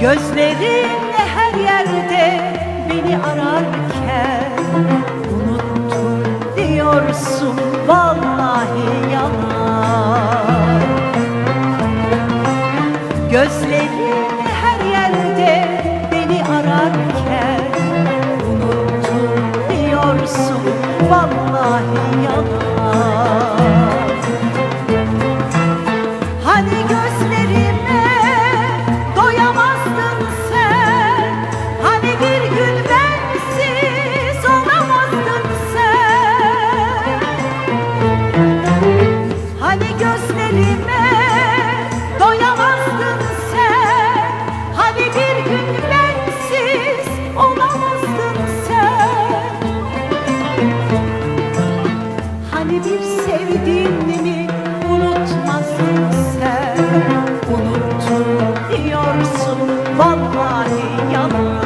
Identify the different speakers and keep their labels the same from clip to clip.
Speaker 1: Gözlerin her yerde beni ararken Unuttum diyorsun vallahi yalan. Gözlerin her yerde beni ararken Unuttum diyorsun vallahi yalan vallahi yalan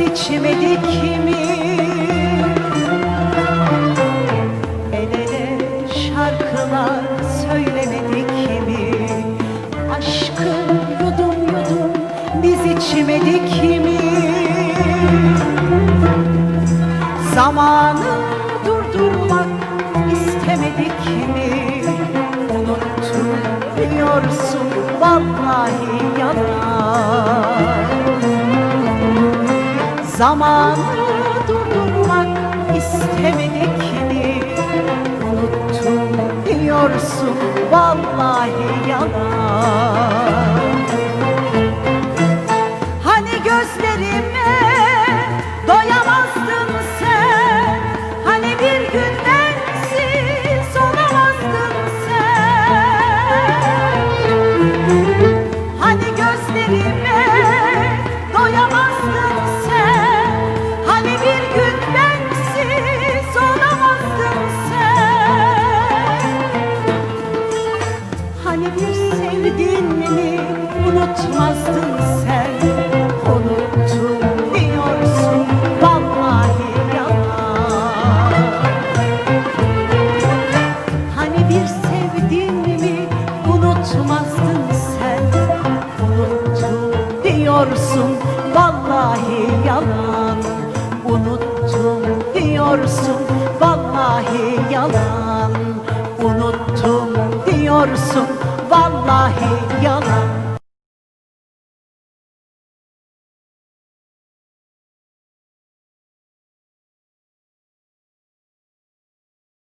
Speaker 1: içmedik mi? El ele şarkılar söylemedik mi? Aşkı yudum yudum biz içmedik mi? Zamanı durdurmak istemedik mi? Unuttum diyorsun vallahi Zamanı durdurmak istemedik mi? Unuttum diyorsun vallahi yalan unutmazdın sen. Unuttum diyorsun vallahi yalan. Unuttum diyorsun vallahi yalan. Unuttum diyorsun vallahi yalan